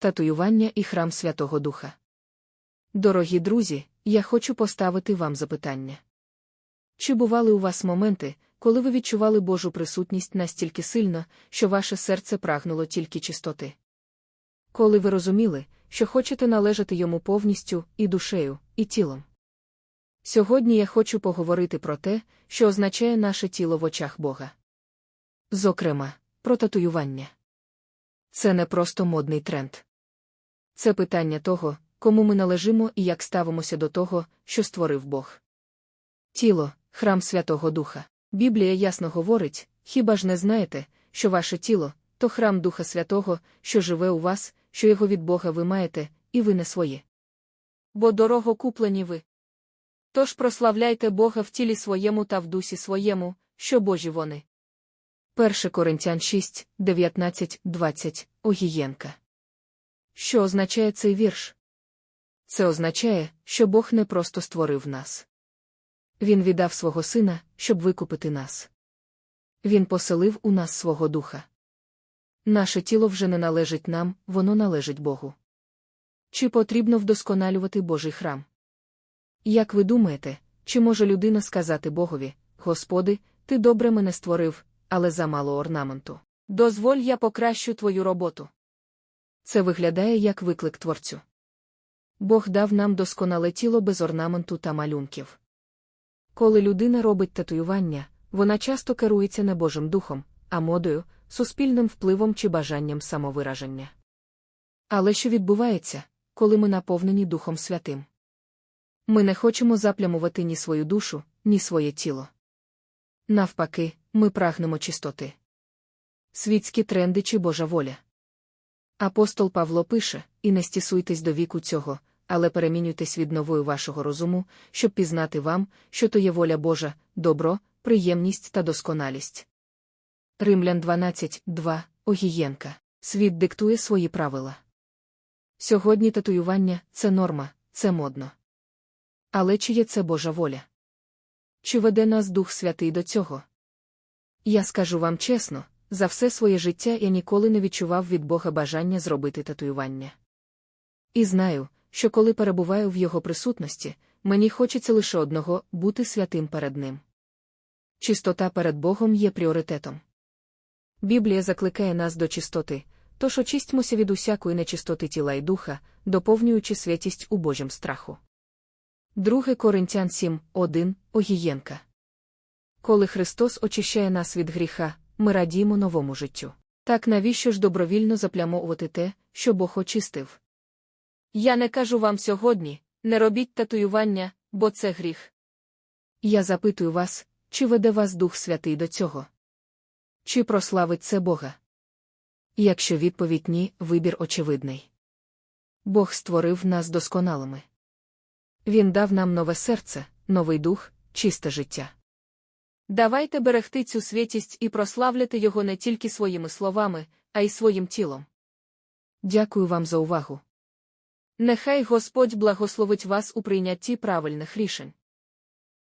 татуювання і храм Святого Духа. Дорогі друзі, я хочу поставити вам запитання. Чи бували у вас моменти, коли ви відчували Божу присутність настільки сильно, що ваше серце прагнуло тільки чистоти? Коли ви розуміли, що хочете належати йому повністю і душею, і тілом? Сьогодні я хочу поговорити про те, що означає наше тіло в очах Бога. Зокрема, про татуювання. Це не просто модний тренд. Це питання того, кому ми належимо і як ставимося до того, що створив Бог. Тіло, храм Святого Духа. Біблія ясно говорить, хіба ж не знаєте, що ваше тіло то храм Духа Святого, що живе у вас, що його від Бога ви маєте, і ви не своє. Бо дорого куплені ви. Тож прославляйте Бога в тілі своєму та в дусі своєму, що Божі вони. 1 Коринтян 6, 19, 20, Огієнка. Що означає цей вірш? Це означає, що Бог не просто створив нас. Він віддав свого сина, щоб викупити нас. Він поселив у нас свого духа. Наше тіло вже не належить нам, воно належить Богу. Чи потрібно вдосконалювати Божий храм? Як ви думаєте, чи може людина сказати Богові, Господи, ти добре мене створив, але замало орнаменту. Дозволь я покращу твою роботу. Це виглядає як виклик творцю. Бог дав нам досконале тіло без орнаменту та малюнків. Коли людина робить татуювання, вона часто керується не Божим духом, а модою, суспільним впливом чи бажанням самовираження. Але що відбувається, коли ми наповнені Духом Святим? Ми не хочемо заплямувати ні свою душу, ні своє тіло. Навпаки, ми прагнемо чистоти. Світські тренди чи Божа воля. Апостол Павло пише: і не стісуйтесь до віку цього, але перемінюйтесь від новою вашого розуму, щоб пізнати вам, що то є воля Божа, добро, приємність та досконалість. Римлян 12, 2, Огієнка. Світ диктує свої правила. Сьогодні татуювання це норма, це модно. Але чи є це Божа воля? Чи веде нас Дух Святий до цього? Я скажу вам чесно, за все своє життя я ніколи не відчував від Бога бажання зробити татуювання. І знаю, що коли перебуваю в його присутності, мені хочеться лише одного бути святим перед ним. Чистота перед Богом є пріоритетом. Біблія закликає нас до чистоти, тож очистьмося від усякої нечистоти тіла і духа, доповнюючи святість у Божім страху. 2 Коринтян 7, 1, Огієнка. Коли Христос очищає нас від гріха, ми радіємо новому життю. Так навіщо ж добровільно заплямовувати те, що Бог очистив? Я не кажу вам сьогодні не робіть татуювання, бо це гріх. Я запитую вас, чи веде вас Дух Святий до цього? Чи прославить це Бога? Якщо відповідь ні, вибір очевидний. Бог створив нас досконалими. Він дав нам нове серце, новий дух, чисте життя. Давайте берегти цю святість і прославляти його не тільки своїми словами, а й своїм тілом. Дякую вам за увагу. Нехай Господь благословить вас у прийнятті правильних рішень.